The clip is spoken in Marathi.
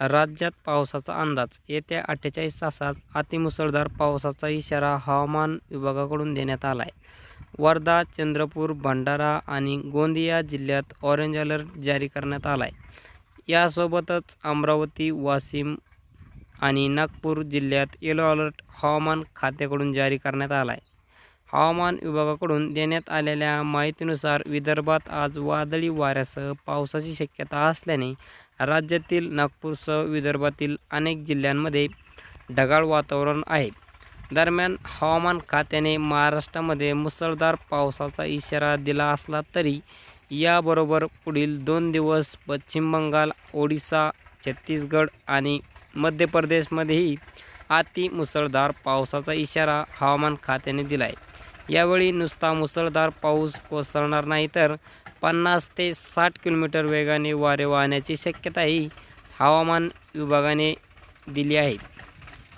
राज्यात पावसाचा अंदाज. येत्या अठ्ठेचाळीस तासात अतिमुसळधार पावसाचा इशारा हवामान विभागाकडून देण्यात आला आहे वर्धा चंद्रपूर भंडारा आणि गोंदिया जिल्ह्यात ऑरेंज अलर्ट जारी करण्यात आला आहे यासोबतच अमरावती वाशिम आणि नागपूर जिल्ह्यात येलो अलर्ट हवामान खात्याकडून जारी करण्यात आला आहे हवामान विभागाकडून देण्यात आलेल्या माहितीनुसार विदर्भात आज वादळी वाऱ्यासह पावसाची शक्यता असल्याने राज्यातील नागपूरसह विदर्भातील अनेक जिल्ह्यांमध्ये ढगाळ वातावरण आहे. दरम्यान हवामान खात्याने महाराष्ट्रामध्ये मुसळधार पावसाचा इशारा दिला असला तरी याबरोबर पुढील दोन दिवस पश्चिम बंगाल ओडिसा छत्तीसगड आणि मध्य प्रदेशमध्येही अति मुसळधार पावसाचा इशारा हवामान खात्याने दिला आहे यावेळी नुसता मुसळधार पाऊस कोसळणार नाही तर पन्नास ते साठ किलोमीटर वेगाने वारे वाहण्याची शक्यताही हवामान विभागाने दिली आहे.